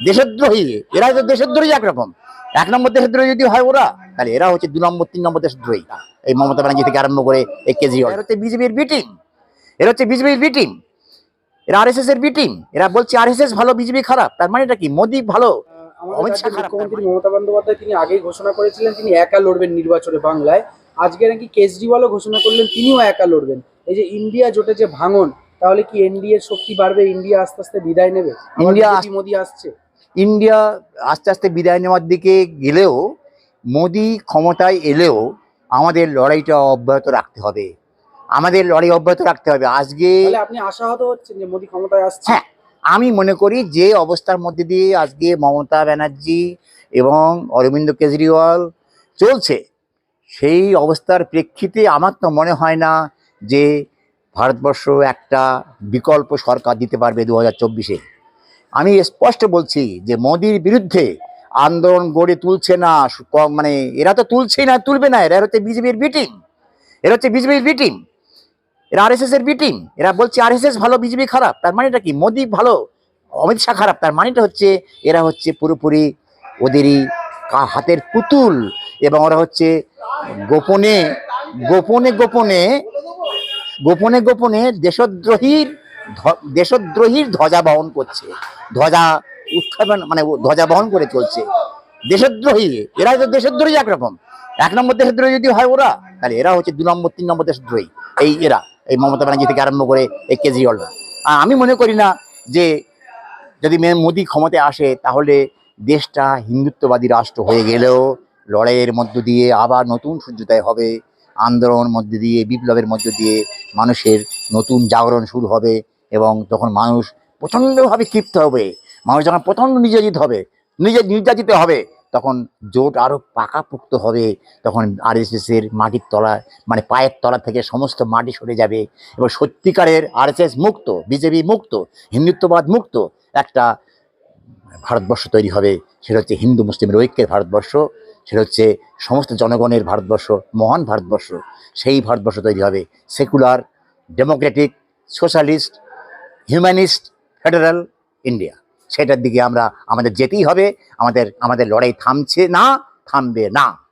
দেশদ্রোহী এরা তো দেশদ্রোহী একরকম। এক নম্বর দেশদ্রোহী যদি হয় ওরা তাহলে এরা হচ্ছে দু নম্বর তিন নম্বর দেশদ্রোহী এই মমতা ব্যানার্জি থেকে আরম্ভ করে এই কেজরিওয়াল। এরা হচ্ছে বিজেপির বি টিম এরা হচ্ছে বিজেপির বি টিম এরা আর এস এস এর বি টিম এরা বলছে আর এস এস ভালো বিজেপি খারাপ। তার মানে এটা কি? মোদি ভালো। অমিত শাহ খারাপ মমতা বন্দ্যোপাধ্যায় তিনি আগেই ঘোষণা করেছিলেন তিনি একা লড়বেন নির্বাচনে বাংলায়। আজকে নাকি কেজরিওয়ালও ঘোষণা করলেন তিনিও একা লড়বেন। এই যে ইন্ডিয়া জোটে যে ভাঙন তাহলে কি এনডিএ শক্তি বাড়বে? ইন্ডিয়া আস্তে আস্তে বিদায় নেবে? ইন্ডিয়া মোদি আসছে? ইন্ডিয়া আস্তে আস্তে বিদায় নেওয়ার দিকে গেলেও মোদি ক্ষমতায় এলেও আমাদের লড়াইটা অব্যাহত রাখতে হবে। আমাদের লড়াই অব্যাহত রাখতে হবে। আজকে আপনি আশাহত হচ্ছেন যে মোদি ক্ষমতায় আসছে? হ্যাঁ আমি মনে করি যে অবস্থার মধ্যে দিয়ে আজকে মমতা ব্যানার্জি এবং অরবিন্দ কেজরিওয়াল চলছে। সেই অবস্থার প্রেক্ষিতে আমার তো মনে হয় না যে ভারতবর্ষ একটা বিকল্প সরকার দিতে পারবে দু হাজার চব্বিশে। আমি স্পষ্ট বলছি যে মোদির বিরুদ্ধে আন্দোলন গড়ে তুলছে না মানে এরা তো তুলছেই না, তুলবে না, এরা হচ্ছে বিজেপির বিটিং এরা হচ্ছে বিজেপির বিটিং এরা আর এর বিটিং এরা বলছে আর ভালো, বিজেপি খারাপ। তার মানেটা কি? মোদি ভালো, অমিত শাহ খারাপ। তার মানেটা হচ্ছে এরা হচ্ছে পুরোপুরি ওদেরই হাতের পুতুল এবং ওরা হচ্ছে গোপনে গোপনে গোপনে গোপনে গোপনে দেশদ্রোহীর দেশদ্রোহীর ধ্বজা বহন করছে, ধ্বজা উৎখাপন মানে ধ্বজা বহন করে চলছে। দেশদ্রোহী এরা তো দেশদ্রোহী একরকম। এক নম্বর দেশদ্রোহী যদি হয় ওরা, তাহলে এরা হচ্ছে দু নম্বর, তিন নম্বর দেশদ্রোহী। এই এরা, এই মমতা ব্যানার্জি থেকে আরম্ভ করে এই কেজরিওয়ালরা। আমি মনে করি না যে যদি মোদি ক্ষমতায় আসে, তাহলে দেশটা হিন্দুত্ববাদী রাষ্ট্র হয়ে গেলেও লড়াইয়ের মধ্য দিয়ে আবার নতুন সূর্যোদয় হবে। আন্দোলন মধ্যে দিয়ে, বিপ্লবের মধ্য দিয়ে মানুষের নতুন জাগরণ শুরু হবে এবং তখন মানুষ প্রচণ্ডভাবে ক্ষিপ্ত হবে। মানুষ যখন প্রচণ্ড নির্যাতিত হবে নিজে নির্যাতিত হবে, তখন জোট আরও পাকাপোক্ত হবে। তখন আর এর মাটির তলা মানে পায়ের তলা থেকে সমস্ত মাটি সরে যাবে এবং সত্যিকারের আর মুক্ত, বিজেপি মুক্ত, হিন্দুত্ববাদ মুক্ত একটা ভারতবর্ষ তৈরি হবে, সেটা হচ্ছে হিন্দু মুসলিমের ঐক্যের ভারতবর্ষ, সেটা হচ্ছে সমস্ত জনগণের ভারতবর্ষ, মহান ভারতবর্ষ, সেই ভারতবর্ষ তৈরি হবে। Secular, democratic, socialist, humanist, federal India. সেটার দিকে আমরা, আমাদের যেতেই হবে, আমাদের আমাদের লড়াই থামছে না, থামবে না।